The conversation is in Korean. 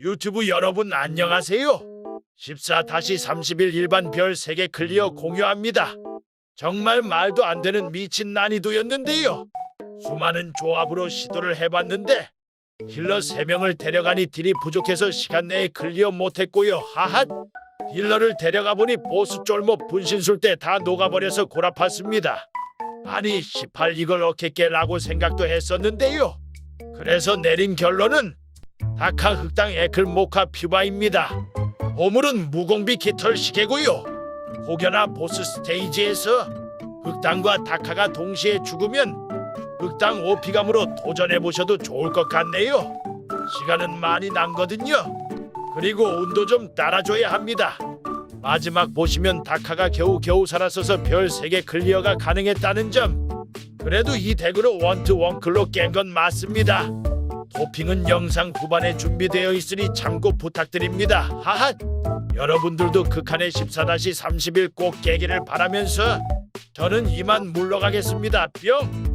유튜브 여러분 안녕하세요. 14-31 일반 별 3개 클리어 공유합니다. 정말 말도 안 되는 미친 난이도였는데요. 수많은 조합으로 시도를 해봤는데 힐러 3명을 데려가니 딜이 부족해서 시간 내에 클리어 못했고요. 하하 힐러를 데려가 보니 보스 쫄모 분신술 때 다 녹아버려서 골아팠습니다. 아니 18 이걸 어떻게 깨라고 생각도 했었는데요. 그래서 내린 결론은 다카 흑당 에클 모카 퓨바입니다. 보물은 무공비 깃털 시계고요. 혹여나 보스 스테이지에서 흑당과 다카가 동시에 죽으면 흑당 오피감으로 도전해 보셔도 좋을 것 같네요. 시간은 많이 남거든요. 그리고 운도 좀 따라줘야 합니다. 마지막 보시면 다카가 겨우겨우 살았어서 별 3개 클리어가 가능했다는 점. 그래도 이 덱으로 원투 원클로 깬 건 맞습니다. 도핑은 영상 후반에 준비되어 있으니 참고 부탁드립니다. 하하. 여러분들도 극한의 14-30일 꼭 깨기를 바라면서 저는 이만 물러가겠습니다. 뿅.